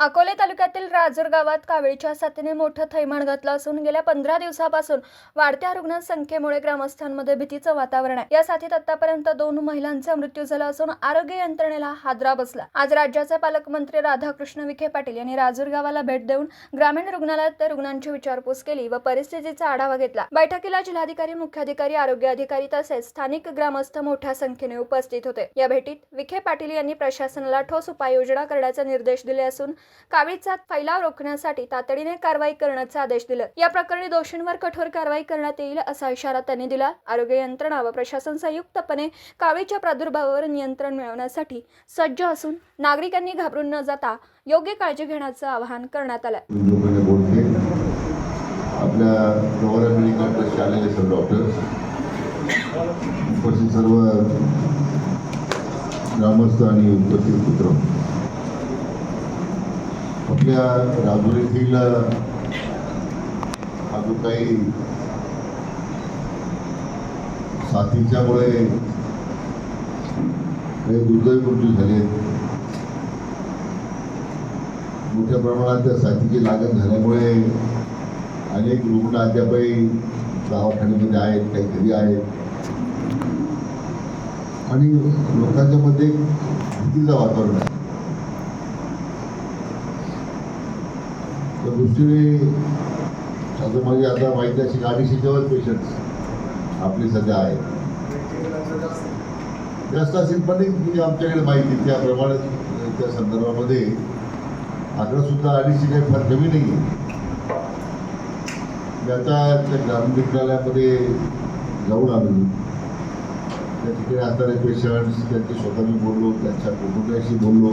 अकोले तालुक्यातील राजूर गावात कावीळच्या साथीने मोठं थैमान घातलं असून गेल्या पंधरा दिवसापासून वाढत्या रुग्णसंख्येमुळे ग्रामस्थांमध्ये भीतीचं वातावरण आहे. या साथीत आतापर्यंत दोन महिलांचा मृत्यू झाला असून आरोग्य यंत्रणेला हादरा बसला. आज राज्याचे पालकमंत्री राधाकृष्ण विखे पाटील यांनी राजूर गावाला भेट देऊन ग्रामीण रुग्णालयात त्या रुग्णांची विचारपूस केली व परिस्थितीचा आढावा घेतला. बैठकीला जिल्हाधिकारी मुख्याधिकारी आरोग्य अधिकारी तसेच स्थानिक ग्रामस्थ मोठ्या संख्येने उपस्थित होते. या भेटीत विखे पाटील यांनी प्रशासनाला ठोस उपाययोजना करण्याचे निर्देश दिले असून कावीळचा फैलाव रोखण्यासाठी तातडीने कारवाई करण्याचे आदेश दिले. या प्रकरणी दोषींवर कठोर कारवाई करण्यात येईल असा इशारा त्यांनी दिला. आरोग्य यंत्रणा व प्रशासन संयुक्तपणे कावीळच्या प्रादुर्भावावर नियंत्रण मिळवण्यासाठी सज्ज असून नागरिकांनी घाबरून न जाता योग्य काळजी घेण्याचं आवाहन करण्यात आलं. आपल्या गव्हर्नमेंट मेडिकल ट्रस्टचे आलेले सर्व डॉक्टर्स उपस्थित सर्व ग्रामस्थ आणि उपस्थित पुत्र. आपल्या राजूर येथील हा जो काही साथीच्यामुळे काही दुर्दैव मृत्यू झाले मोठ्या प्रमाणात त्या साथीची लागण झाल्यामुळे अनेक रुग्ण अद्यापही दवाखान्यामध्ये आहेत काही घरी आहेत. आणि लोकांच्या मध्ये भीतीचं वातावरण आहे. तर दृष्टीने आता माझी आता माहिती अशी अडीचशे शिकवत पेशंट आपले सध्या आहेत जास्त असेल पण एक आमच्याकडे माहिती त्याप्रमाणे त्या संदर्भामध्ये आकडा सुद्धा अडीचशे काही फार कमी नाही आहे आता त्या ग्रामीण रुग्णालयामध्ये जाऊन आलो. त्या ठिकाणी असणारे पेशंट्स त्यांचे स्वतः मी बोललो त्यांच्या कुटुंबियाशी बोललो.